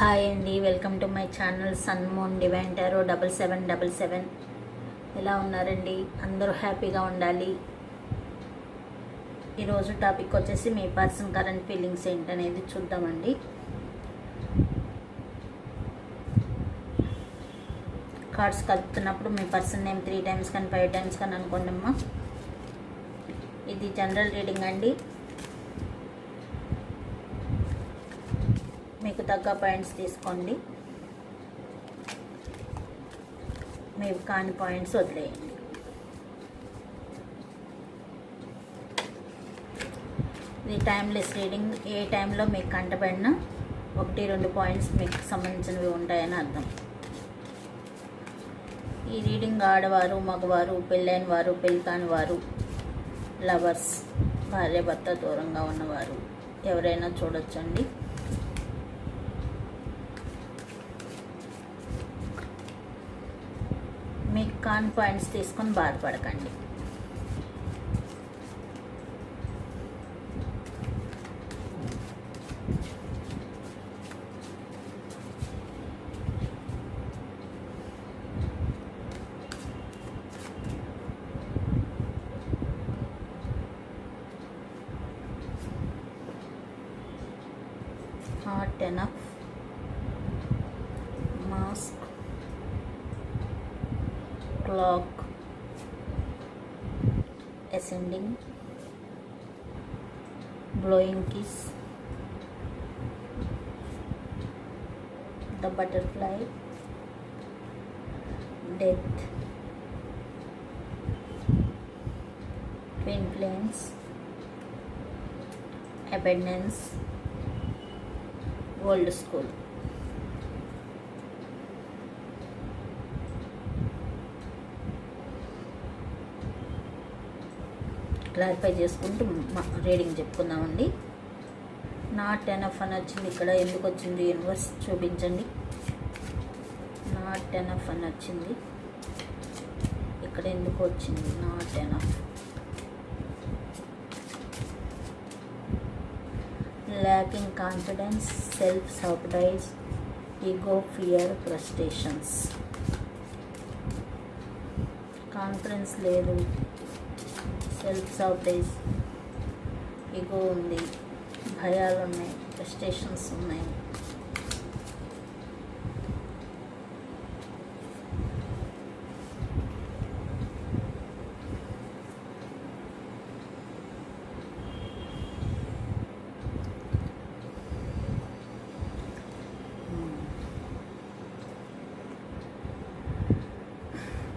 Hi అండి welcome to my channel sun moon divine tarot double seven double seven. ఎలా ఉన్నారండి? అందరూ హ్యాపీగా ఉండాలి. ఈరోజు టాపిక్ వచ్చేసి మీ పర్సన్ కరెంట్ ఫీలింగ్స్ ఏంటనేది చూద్దామండి. కార్డ్స్ కలుపుతున్నప్పుడు మీ పర్సన్ నేమ్ త్రీ టైమ్స్ కానీ ఫైవ్ టైమ్స్ కానీ అనుకోండి అమ్మా ఇది జనరల్ రీడింగ్ అండి. మీకు తగ్గ పాయింట్స్ తీసుకోండి. మీకు కాని పాయింట్స్ వదిలేయండి. ఇది టైమ్లెస్ రీడింగ్. ఏ టైంలో మీకు కంటపడినా ఒకటి రెండు పాయింట్స్ మీకు సంబంధించినవి ఉంటాయని అర్థం. ఈ రీడింగ్ ఆడవారు మగవారు పెళ్ళైన వారు పెళ్ళి కాని వారు లవర్స్ భార్య భర్త దూరంగా ఉన్నవారు ఎవరైనా చూడొచ్చండి మీకు కాన్ పాయింట్స్ తీసుకొని బాధపడకండి. Ascending blowing kiss the butterfly death twin flames abundance old school clarify చేసుకుంటూ మా రీడింగ్ చెప్పుకుందామండి. నాట్ ఎనఫ్ అని వచ్చింది ఇక్కడ ఎందుకు వచ్చింది? యూనివర్స్ చూపించండి. నాట్ ఎనఫ్ అని వచ్చింది. ఇక్కడ ఎందుకు వచ్చింది? Not enough lacking confidence self surprise ego fear frustrations confidence లేదు. సెల్ఫ్ సర్ప్రైజ్ ఇగో ఉంది. భయాలు ఉన్నాయి ఫ్రస్ట్రేషన్స్ ఉన్నాయి.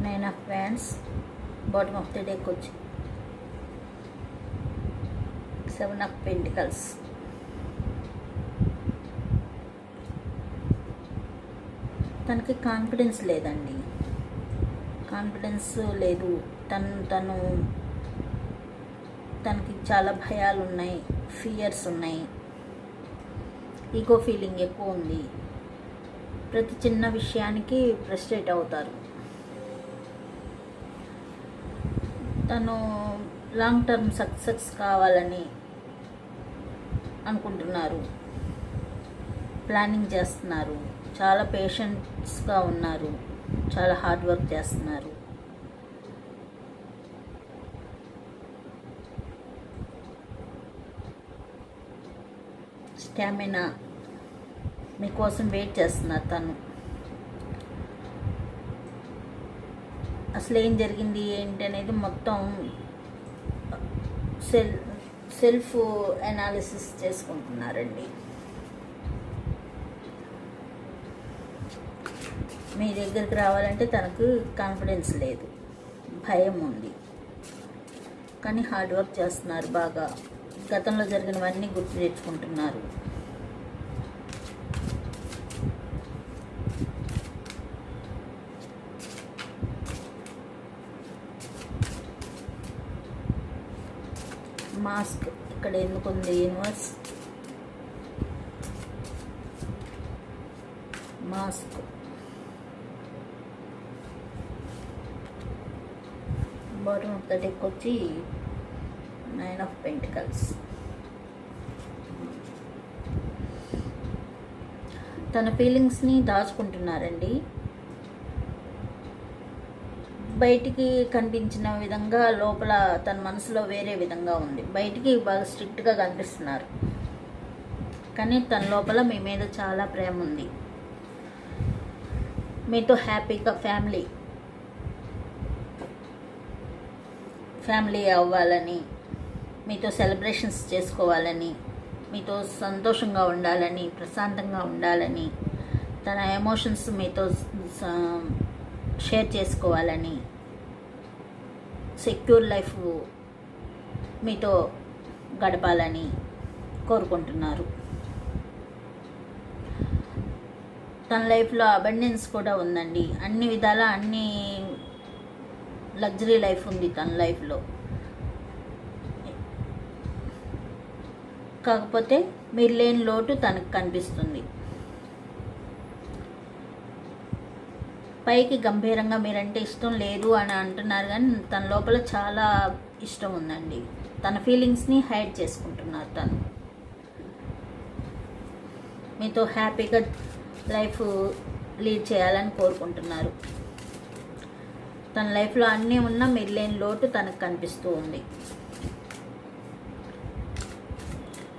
Nine of fans bottom of the deck వచ్చింది సెవెన్ ఆఫ్ పెంటికల్స్ తనకి కాన్ఫిడెన్స్ లేదండి. కాన్ఫిడెన్స్ లేదు. తను తను తనకి చాలా భయాలు ఉన్నాయి ఫియర్స్ ఉన్నాయి. ఈగో ఫీలింగ్ ఎక్కువ ఉంది. ప్రతి చిన్న విషయానికి ఫ్రస్ట్రేట్ అవుతారు. తను లాంగ్ టర్మ్ సక్సెస్ కావాలని అనుకుంటున్నారు. ప్లానింగ్ చేస్తున్నారు. చాలా పేషెంట్స్గా ఉన్నారు. చాలా హార్డ్ వర్క్ చేస్తున్నారు. స్టామినా మీకోసం వెయిట్ చేస్తున్నారు తను. అసలు ఏం జరిగింది ఏంటి అనేది మొత్తం సెల్ సెల్ఫ్ అనాలిసిస్ చేసుకుంటున్నారండి. మీ దగ్గరికి రావాలంటే తనకు కాన్ఫిడెన్స్ లేదు. భయం ఉంది. కానీ హార్డ్ వర్క్ చేస్తున్నారు బాగా. గతంలో జరిగినవన్నీ గుర్తు తెచ్చుకుంటున్నారు మాస్క్ ఇక్కడ ఎందుకు ఉంది universe? Mask. Bottom of the deck వచ్చి నైన్ ఆఫ్ పెంటికల్స్ తన ఫీలింగ్స్ని దాచుకుంటున్నారండి. బయటికి కనిపించిన విధంగా లోపల తన మనసులో వేరే విధంగా ఉంది. బయటికి బాగా స్ట్రిక్ట్గా కనిపిస్తున్నారు. కానీ తన లోపల మీ మీద చాలా ప్రేమ ఉంది. మీతో హ్యాపీగా ఫ్యామిలీ ఫ్యామిలీ అవ్వాలని మీతో సెలబ్రేషన్స్ చేసుకోవాలని మీతో సంతోషంగా ఉండాలని ప్రశాంతంగా ఉండాలని తన ఎమోషన్స్ మీతో షేర్ చేసుకోవాలని సెక్యూర్ లైఫ్ మీతో గడపాలని కోరుకుంటున్నారు. తన లైఫ్లో అబండెన్స్ కూడా ఉందండి. అన్ని విధాల అన్ని లగ్జరీ లైఫ్ ఉంది తన లైఫ్లో. కాకపోతే మీరు లేని లోటు తనకు కనిపిస్తుంది. పైకి గంభీరంగా మీరంటే ఇష్టం లేదు అని అంటున్నారు కానీ తన లోపల చాలా ఇష్టం ఉందండి. తన ఫీలింగ్స్ని హైడ్ చేసుకుంటున్నారు తను. మీతో హ్యాపీగా లైఫ్ లీడ్ చేయాలని కోరుకుంటున్నారు. తన లైఫ్లో అన్నీ ఉన్నా మీరు లేని లోటు తనకు కనిపిస్తూ ఉంది.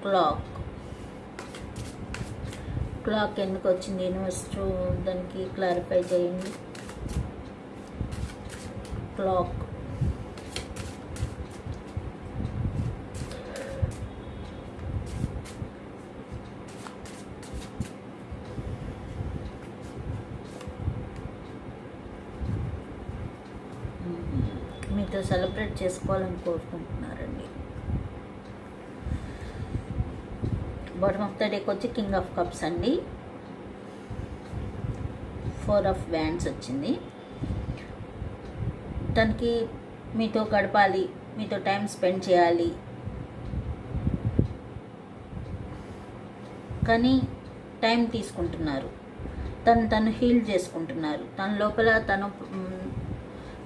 క్లాక్ క్లాక్ ఎందుకు వచ్చింది యూనివర్సిటీ దానికి క్లారిఫై చేయండి. క్లాక్ మీతో సెలబ్రేట్ చేసుకోవాలని కోరుకుంటున్నారండి. బాటమ్ ఆఫ్ ద డేకి వచ్చి కింగ్ ఆఫ్ కప్స్ అండి. ఫోర్ ఆఫ్ వ్యాండ్స్ వచ్చింది. తనకి మీతో గడపాలి మీతో టైం స్పెండ్ చేయాలి. కానీ టైం తీసుకుంటున్నారు. తను తను హీల్ చేసుకుంటున్నారు. తన లోపల తను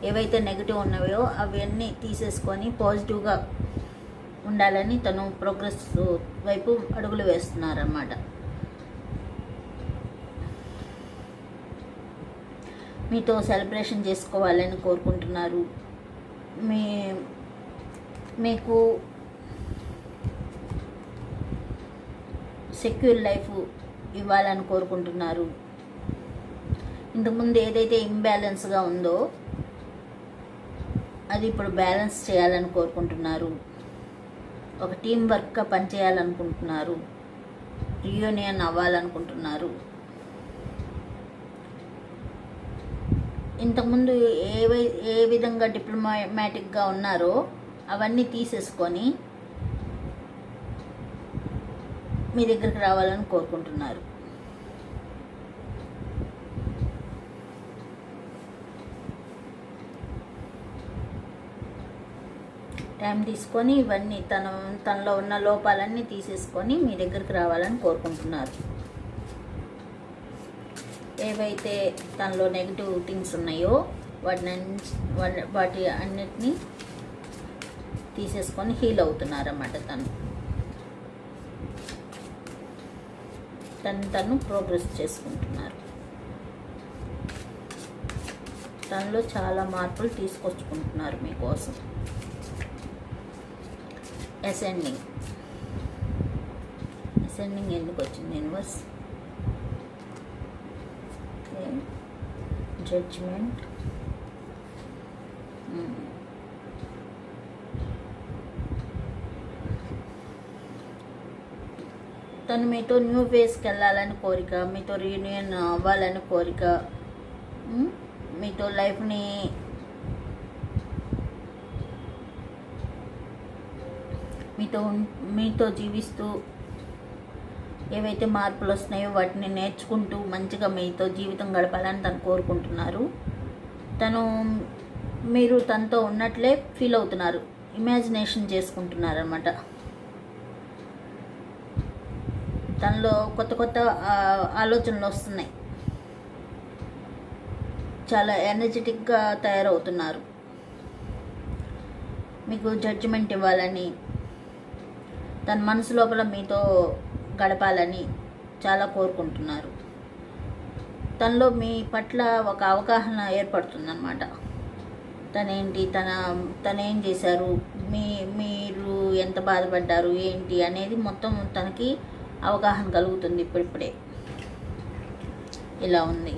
ఏవైతే నెగిటివ్ ఉన్నవో అవన్నీ తీసేసుకొని పాజిటివ్గా ఉండాలని తను ప్రోగ్రెస్ వైపు అడుగులు వేస్తున్నారన్నమాట. మీతో సెలబ్రేషన్ చేసుకోవాలని కోరుకుంటున్నారు. మీ మీకు సెక్యూర్ లైఫ్ ఇవ్వాలని కోరుకుంటున్నారు. ఇంతకుముందు ఏదైతే ఇంబ్యాలెన్స్గా ఉందో అది ఇప్పుడు బ్యాలెన్స్ చేయాలని కోరుకుంటున్నారు. ఒక టీం వర్క్గా పనిచేయాలనుకుంటున్నారు. రియూనియన్ అవ్వాలనుకుంటున్నారు. ఇంతకుముందు ఏ ఏ విధంగా డిప్లొమాటిక్గా ఉన్నారో అవన్నీ తీసేసుకొని మీ దగ్గరికి రావాలని కోరుకుంటున్నారు. టైం తీసుకొని ఇవన్నీ తన తనలో ఉన్న లోపాలన్నీ తీసేసుకొని మీ దగ్గరికి రావాలని కోరుకుంటున్నారు. ఏవైతే తనలో నెగిటివ్ థింగ్స్ ఉన్నాయో వాటిని వాటి వాటి అన్నిటినీ తీసేసుకొని హీల్ అవుతున్నారన్నమాట తను. తను తను ప్రోగ్రెస్ చేసుకుంటున్నారు. తనలో చాలా మార్పులు తీసుకొచ్చుకుంటున్నారు మీకోసం. అసెండింగ్. అసెండింగ్ ఎందుకు వచ్చింది? Universe judgement hmm. తను మీతో న్యూ ఫేస్కి వెళ్ళాలని కోరిక మీతో రీయూనియన్ అవ్వాలని కోరిక hmm, మీతో లైఫ్ని మీతో మీతో జీవిస్తూ ఏవైతే మార్పులు వస్తున్నాయో వాటిని నేర్చుకుంటూ మంచిగా మీతో జీవితం గడపాలని తను కోరుకుంటున్నారు. తను మీరు తనతో ఉన్నట్లే ఫీల్ అవుతున్నారు. ఇమాజినేషన్ చేసుకుంటున్నారు అనమాట తనలో కొత్త కొత్త ఆలోచనలు వస్తున్నాయి. చాలా ఎనర్జెటిక్గా తయారవుతున్నారు. మీకు జడ్జిమెంట్ ఇవ్వాలని తన మనసు లోపల మీతో గడపాలని చాలా కోరుకుంటున్నారు. తనలో మీ పట్ల ఒక అవగాహన ఏర్పడుతుందన్నమాట. తనేంటి తన తనేం చేశారు మీ మీరు ఎంత బాధపడ్డారు ఏంటి అనేది మొత్తం తనకి అవగాహన కలుగుతుంది ఇప్పుడిప్పుడే. ఇలా ఉంది.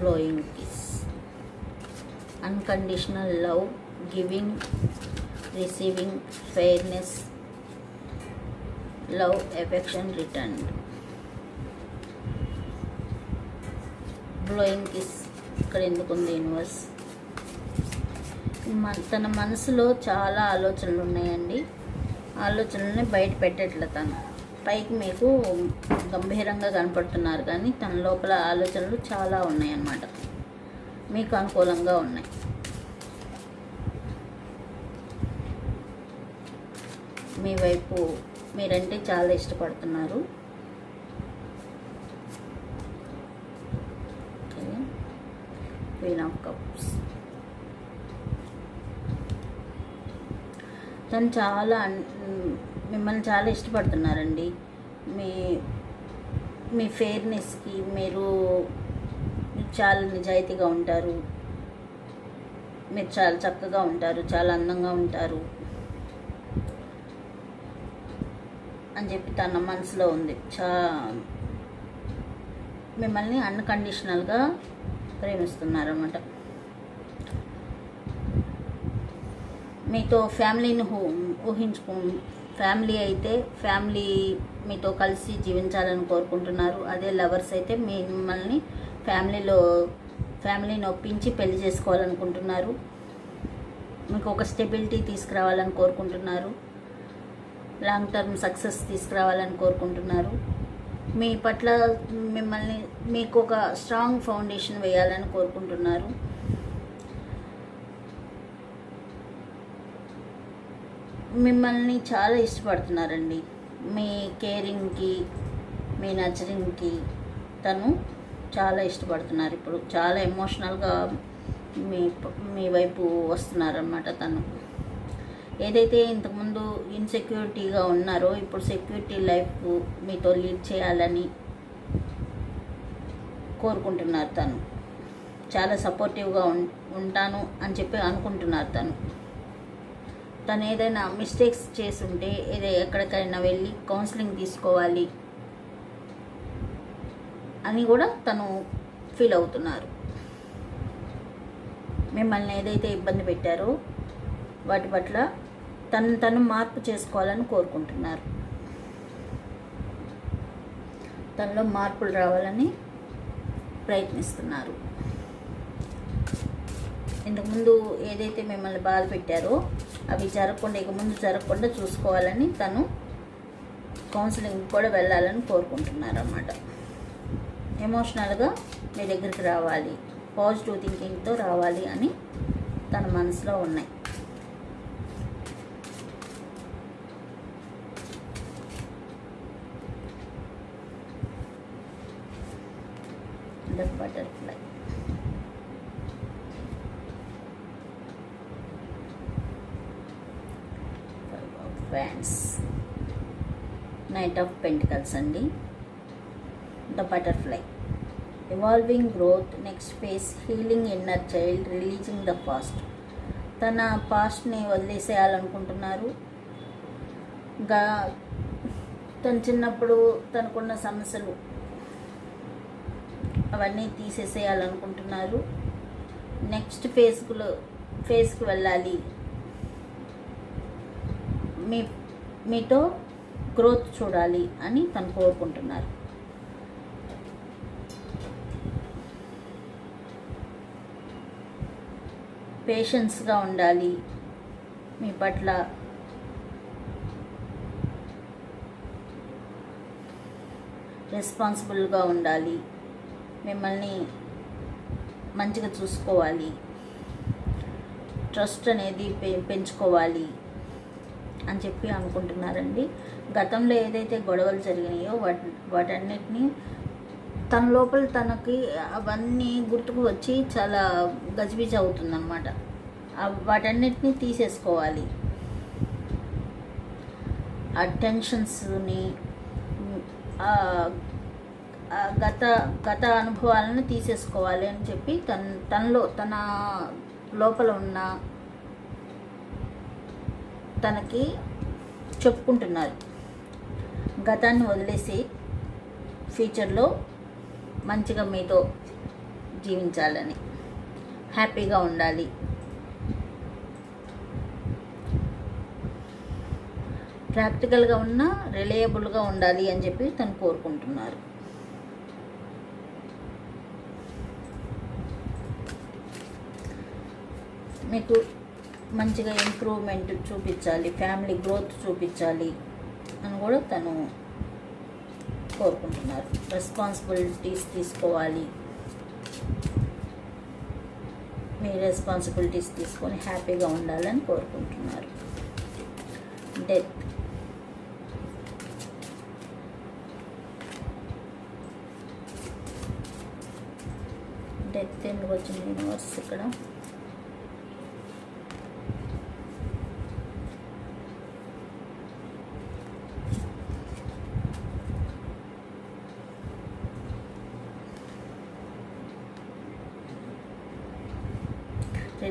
Blowing. Unconditional love giving receiving fairness love affection return blowing kiss ఇక్కడ ఎందుకు ఉంది యూనివర్స్ తన మనసులో చాలా ఆలోచనలు ఉన్నాయండి. ఆలోచనల్ని బయట పెట్టట్లే తను. పైకి మీకు గంభీరంగా కనపడుతున్నారు కానీ తన లోపల ఆలోచనలు చాలా ఉన్నాయన్నమాట. మీకు అనుకూలంగా ఉన్నాయి. మీ వైపు మీరంటే చాలా ఇష్టపడుతున్నారు. క్వీన్ ఆఫ్ కప్స్ తను చాలా అన్- మిమ్మల్ని చాలా ఇష్టపడుతున్నారండి. మీ మీ ఫెయిర్నెస్కి మీరు చాలా నిజాయితీగా ఉంటారు. మీరు చాలా చక్కగా ఉంటారు చాలా అందంగా ఉంటారు అని చెప్పి తన మనసులో ఉంది. చా మిమ్మల్ని అన్కండిషనల్గా ప్రేమిస్తున్నారన్నమాట. మీతో ఫ్యామిలీని ఊహించుకు ఫ్యామిలీ అయితే ఫ్యామిలీ మీతో కలిసి జీవించాలని కోరుకుంటున్నారు. అదే లవర్స్ అయితే మిమ్మల్ని ఫ్యామిలీలో ఫ్యామిలీని ఒప్పించి పెళ్ళి చేసుకోవాలనుకుంటున్నారు. మీకు ఒక స్టెబిలిటీ తీసుకురావాలని కోరుకుంటున్నారు. లాంగ్ టర్మ్ సక్సెస్ తీసుకురావాలని కోరుకుంటున్నారు. మీ పట్ల మిమ్మల్ని మీకు ఒక స్ట్రాంగ్ ఫౌండేషన్ వేయాలని కోరుకుంటున్నారు. మిమ్మల్ని చాలా ఇష్టపడుతున్నారండి. మీ కేరింగ్కి మీ నచరింగ్కి తను చాలా ఇష్టపడుతున్నారు ఇప్పుడు. చాలా ఎమోషనల్గా మీ మీ వైపు వస్తున్నారనమాట తను. ఏదైతే ఇంతకుముందు ఇన్సెక్యూరిటీగా ఉన్నారో ఇప్పుడు సెక్యూరిటీ లైఫ్ మీతో లీడ్ చేయాలని కోరుకుంటున్నారు తను. చాలా సపోర్టివ్గా ఉం ఉంటాను అని చెప్పి అనుకుంటున్నారు తను. తను ఏదైనా మిస్టేక్స్ చేసుంటే ఏదో ఎక్కడికైనా వెళ్ళి కౌన్సిలింగ్ తీసుకోవాలి అని కూడా తను ఫీల్ అవుతున్నారు. మిమ్మల్ని ఏదైతే ఇబ్బంది పెట్టారో వాటి పట్ల తను తను మార్పు చేసుకోవాలని కోరుకుంటున్నారు. తనలో మార్పులు రావాలని ప్రయత్నిస్తున్నారు. ఇంతకుముందు ఏదైతే మిమ్మల్ని బాధ పెట్టారో అవి జరగకుండా ఇక ముందు జరగకుండా చూసుకోవాలని తను కౌన్సిలింగ్ కూడా వెళ్ళాలని కోరుకుంటున్నారు అన్నమాట ఎమోషనల్గా మీ దగ్గరికి రావాలి. పాజిటివ్ థింకింగ్తో రావాలి అని తన మనసులో ఉన్నాయి. Butterfly. Fans. Knight of pentacles అండి. The butterfly evolving growth next phase healing inner child releasing the past తన పాస్ట్ని వదిలేసేయాలనుకుంటున్నారు. గా తన చిన్నప్పుడు తనకున్న సమస్యలు అవన్నీ తీసేసేయాలనుకుంటున్నారు. నెక్స్ట్ ఫేజ్కులో ఫేజ్కి వెళ్ళాలి. మీ మీతో గ్రోత్ చూడాలి అని తను కోరుకుంటున్నారు. పేషెన్స్గా ఉండాలి మీ పట్ల. రెస్పాన్సిబుల్గా ఉండాలి. మిమ్మల్ని మంచిగా చూసుకోవాలి. ట్రస్ట్ అనేది పె పెంచుకోవాలి అని చెప్పి అనుకుంటున్నారండి. గతంలో ఏదైతే గొడవలు జరిగినాయో వాటి వాటన్నిటిని తన లోపల తనకి అవన్నీ గుర్తుకు వచ్చి చాలా గజిబిజి అవుతుందన్నమాట. వాటన్నిటిని తీసేసుకోవాలి. ఆ టెన్షన్స్ని ఆ గత గత అనుభవాలను తీసేసుకోవాలి అని చెప్పి తన తనలో తన లోపల ఉన్న తనకి చెప్పుకుంటున్నారు. గతాన్ని వదిలేసి ఫ్యూచర్లో మంచిగా మీతో జీవించాలని. హ్యాపీగా ఉండాలి. ప్రాక్టికల్గా ఉన్న రిలయబుల్గా ఉండాలి అని చెప్పి తను కోరుకుంటున్నారు. మీకు మంచిగా ఇంప్రూవ్మెంట్ చూపించాలి ఫ్యామిలీ గ్రోత్ చూపించాలి అని కూడా తను కోరుకుంటున్నారు. రెస్పాన్సిబిలిటీస్ తీసుకోవాలి. మీ రెస్పాన్సిబిలిటీస్ తీసుకొని హ్యాపీగా ఉండాలని కోరుకుంటున్నారు. డెత్ డెత్ ఎందుకు వచ్చింది? యూనివర్స్ ఇక్కడ.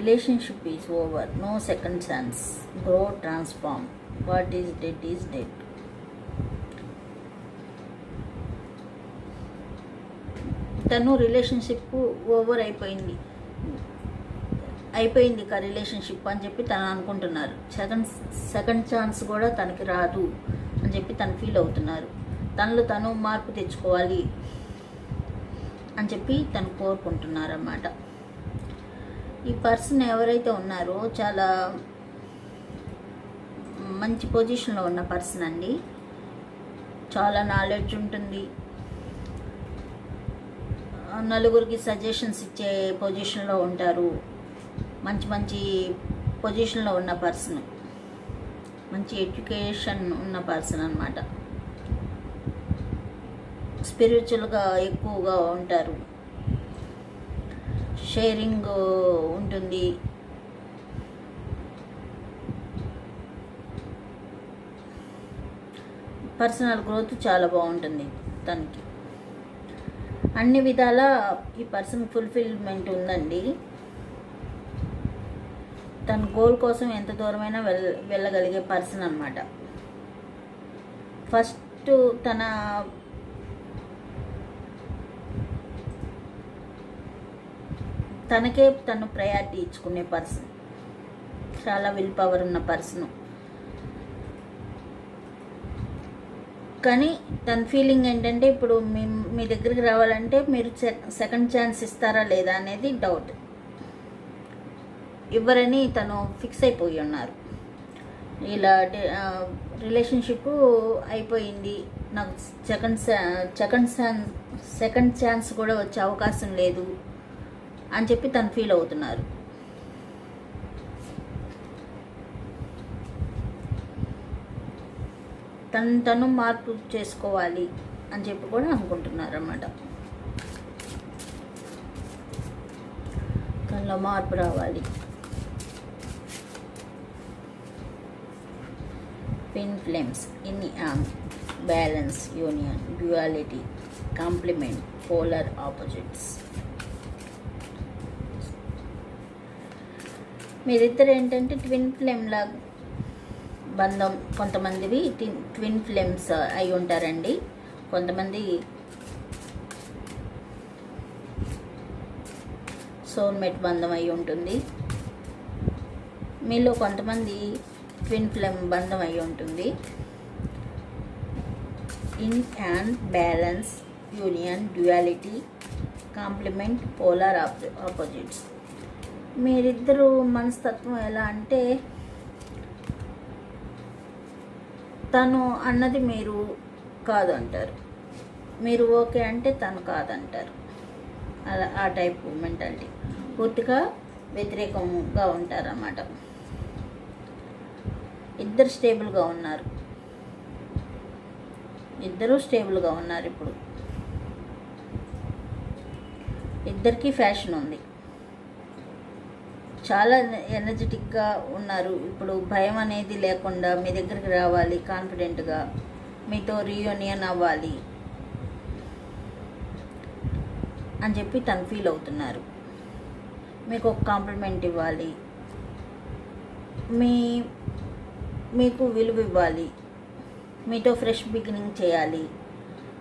Relationship is over no second chance grow transform what is dead is dead తను రిలేషన్షిప్ ఓవర్ అయిపోయింది. అయిపోయింది ఇక రిలేషన్షిప్ అని చెప్పి తను అనుకుంటున్నారు. సెకండ్ సెకండ్ ఛాన్స్ కూడా తనకి రాదు అని చెప్పి తను ఫీల్ అవుతున్నారు. తనలో తను మార్పు తెచ్చుకోవాలి అని చెప్పి తను కోరుకుంటున్నారన్నమాట. ఈ పర్సన్ ఎవరైతే ఉన్నారో చాలా మంచి పొజిషన్లో ఉన్న పర్సన్ అండి. చాలా నాలెడ్జ్ ఉంటుంది. నలుగురికి సజెషన్స్ ఇచ్చే పొజిషన్లో ఉంటారు. మంచి మంచి పొజిషన్లో ఉన్న పర్సన్. మంచి ఎడ్యుకేషన్ ఉన్న పర్సన్ అనమాట స్పిరిచువల్గా ఎక్కువగా ఉంటారు. షేరింగ్ ఉంటుంది. పర్సనల్ గ్రోత్ చాలా బాగుంటుంది తనకి. అన్ని విధాల ఈ పర్సన్ ఫుల్ఫిల్మెంట్ ఉందండి. తన గోల్ కోసం ఎంత దూరమైనా వెళ్ వెళ్ళగలిగే పర్సన్ అనమాట ఫస్ట్ తన తనకే తను ప్రయారిటీ ఇచ్చుకునే పర్సన్. చాలా విల్ పవర్ ఉన్న పర్సన్. కానీ తన ఫీలింగ్ ఏంటంటే ఇప్పుడు మీ మీ దగ్గరికి రావాలంటే మీరు సెకండ్ ఛాన్స్ ఇస్తారా లేదా అనేది డౌట్ ఇవ్వరని తను ఫిక్స్ అయిపోయి ఉన్నారు. ఇలా రిలేషన్షిప్ అయిపోయింది. నాకు second second chance second chance కూడా వచ్చే అవకాశం లేదు. అని చెప్పి తను ఫీల్ అవుతున్నారు. తను తను మార్పు చేసుకోవాలి అని చెప్పి కూడా అనుకుంటున్నారు అన్నమాట తనలో మార్పు రావాలి. Twin flames yin yang balance union duality complement polar opposites మీరిద్దరు ఏంటంటే ట్విన్ ఫ్లేమ్ బంధం కొంతమందివి ట్విన్ ట్విన్ ఫ్లేమ్స్ అయి ఉంటారండి. కొంతమంది సోల్మేట్ బంధం అయి ఉంటుంది. మీలో కొంతమంది ట్విన్ ఫ్లేమ్ బంధం అయి ఉంటుంది. Yin and balance union duality complement polar opposites మీరిద్దరు మనస్తత్వం ఎలా అంటే తను అన్నది మీరు కాదు అంటారు మీరు ఓకే అంటే తను కాదంటారు. అలా ఆ టైప్ మెంటాలిటీ. పూర్తిగా వ్యతిరేకంగా ఉంటారన్నమాట. ఇద్దరు స్టేబుల్గా ఉన్నారు. ఇద్దరు స్టేబుల్గా ఉన్నారు ఇప్పుడు. ఇద్దరికీ ఫ్యాషన్ ఉంది. చాలా ఎనర్జెటిక్గా ఉన్నారు. ఇప్పుడు భయం అనేది లేకుండా మీ దగ్గరికి రావాలి కాన్ఫిడెంట్గా మీతో రీయూనియన్ అవ్వాలి అని చెప్పి తను ఫీల్ అవుతున్నారు. మీకు ఒక కాంప్లిమెంట్ ఇవ్వాలి. మీ మీకు విలువ ఇవ్వాలి. మీతో ఫ్రెష్ బిగినింగ్ చేయాలి.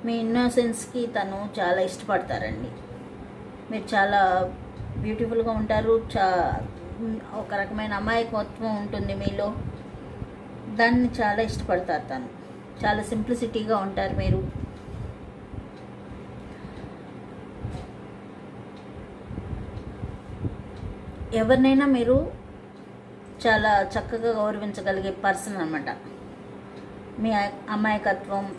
మీ ఇన్నోసెన్స్కి తను చాలా ఇష్టపడతారండి. మీరు చాలా బ్యూటిఫుల్గా ఉంటారు. చా ఒక రకమైన అమాయకత్వం ఉంటుంది మీలో. దాన్ని చాలా ఇష్టపడతారు తను. చాలా సింప్లిసిటీగా ఉంటారు మీరు. ఎవరినైనా మీరు చాలా చక్కగా గౌరవించగలిగే పర్సన్ అనమాట మీ అమాయకత్వం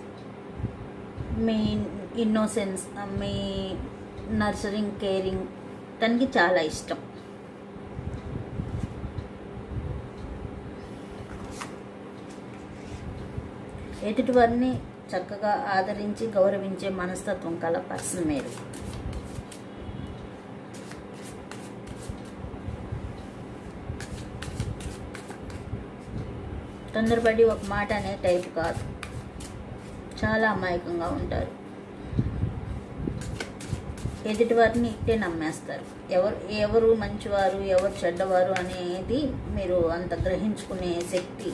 మీ ఇన్నోసెన్స్ మీ నర్సరింగ్ కేరింగ్ తనకి చాలా ఇష్టం. ఎదుటివారిని చక్కగా ఆదరించి గౌరవించే మనస్తత్వం కల పర్సన్ మీరు. తొందరపడి ఒక మాట అనే టైప్ కాదు. చాలా అమాయకంగా ఉంటారు. ఎదుటివారిని ఇట్టే నమ్మేస్తారు. ఎవరు ఎవరు మంచివారు ఎవరు చెడ్డవారు అనేది మీరు అంత గ్రహించుకునే శక్తి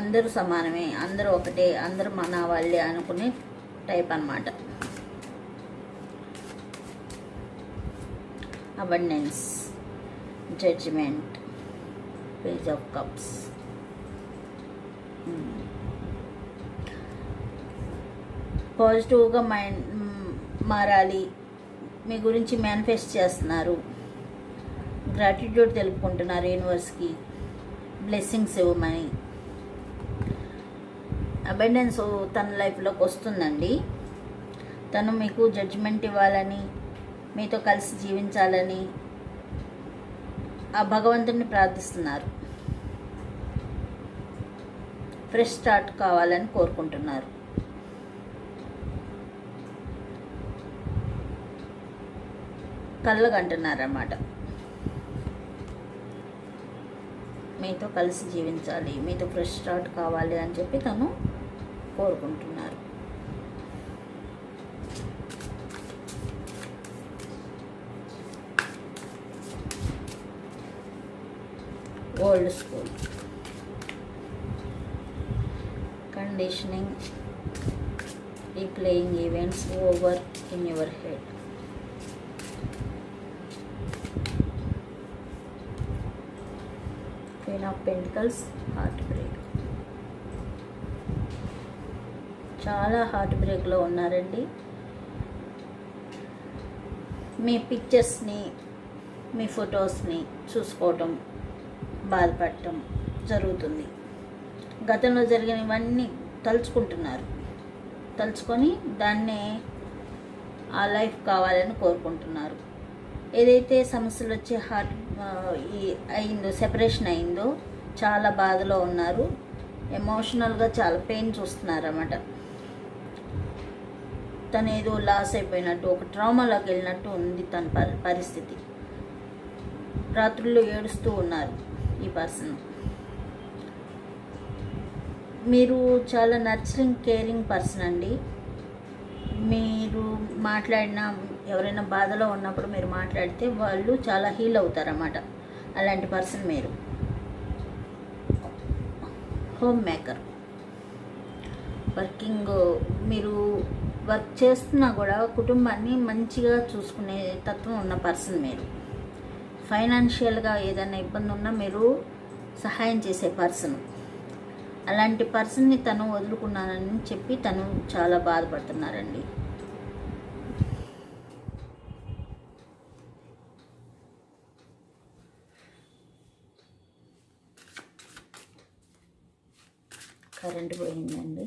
అందరూ సమానమే అందరూ ఒకటే అందరూ మన వాళ్ళే అనుకునే టైప్ అన్నమాట. Abundance judgement page of cups పాజిటివ్గా మైండ్ మారాలి. మీ గురించి మేనిఫెస్ట్ చేస్తున్నారు. గ్రాటిట్యూడ్ తెలుపుకుంటున్నారు యూనివర్స్కి బ్లెస్సింగ్స్ ఇవ్వమని. అబెండెన్స్ తన లైఫ్లోకి వస్తుందండి. తను మీకు జడ్జిమెంట్ ఇవ్వాలని మీతో కలిసి జీవించాలని ఆ భగవంతుడిని ప్రార్థిస్తున్నారు. ఫ్రెష్ స్టార్ట్ కావాలని కోరుకుంటున్నారు. కళ్ళగంటున్నారన్నమాట. మీతో కలిసి జీవించాలి మీతో ఫ్రెష్ స్టార్ట్ కావాలి అని చెప్పి తను కోరుకుంటున్నారు old school conditioning replaying events over in your head. Queen of Pentacles, చాలా హార్ట్ బ్రేక్లో ఉన్నారండి. మీ పిక్చర్స్ని మీ ఫొటోస్ని చూసుకోవటం బాధపడటం జరుగుతుంది. గతంలో జరిగినవన్నీ తలుచుకుంటున్నారు. తలుచుకొని దాన్నే ఆ లైఫ్ కావాలని కోరుకుంటున్నారు. ఏదైతే సమస్యలు వచ్చి హార్ట్ ఈ అయిందో సెపరేషన్ అయిందో చాలా బాధలో ఉన్నారు. ఎమోషనల్గా చాలా పెయిన్ చూస్తున్నారు తను ఏదో లాస్ అయిపోయినట్టు ఒక ట్రామాలోకి వెళ్ళినట్టు ఉంది తన పరి పరిస్థితి. రాత్రుల్లో ఏడుస్తూ ఉన్నారు ఈ పర్సన్. మీరు చాలా నర్చరింగ్ కేరింగ్ పర్సన్ అండి. మీరు మాట్లాడిన ఎవరైనా బాధలో ఉన్నప్పుడు మీరు మాట్లాడితే వాళ్ళు చాలా హీల్ అవుతారన్నమాట. అలాంటి పర్సన్ మీరు. Home maker. వర్కింగ్ మీరు వర్క్ చేస్తున్నా కూడా కుటుంబాన్ని మంచిగా చూసుకునే తత్వం ఉన్న పర్సన్ మీరు. ఫైనాన్షియల్గా ఏదైనా ఇబ్బంది ఉన్నా మీరు సహాయం చేసే పర్సన్. అలాంటి పర్సన్ని తను వదులుకున్నానని చెప్పి తను చాలా బాధపడుతున్నారండి. కరెంట్ పోయిందండి.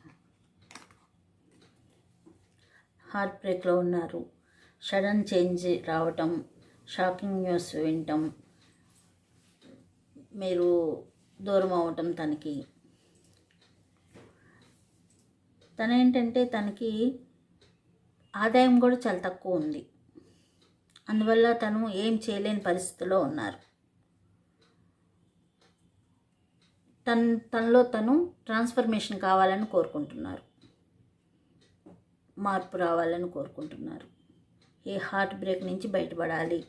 హార్ట్ బ్రేక్లో ఉన్నారు. సడన్ చేంజ్ రావటం షాకింగ్ న్యూస్ వినటం మీరు దూరం అవ్వటం తనకి. తన ఏంటంటే తనకి ఆదాయం కూడా చాలా తక్కువ ఉంది. అందువల్ల తను ఏం చేయలేని పరిస్థితిలో ఉన్నారు. తన తనలో తను ట్రాన్స్ఫర్మేషన్ కావాలని కోరుకుంటున్నారు. మార్పు రావాలని కోరుకుంటున్నారు. ఏ హార్ట్ బ్రేక్ నుంచి బయటపడాలి.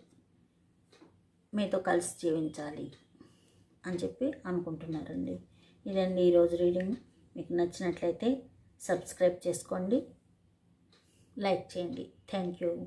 మీతో కలిసి జీవించాలి అని చెప్పి అనుకుంటున్నారండి. ఇదండి ఈరోజు రీడింగ్. మీకు నచ్చినట్లయితే సబ్స్క్రైబ్ చేసుకోండి. లైక్ చేయండి. Thank you.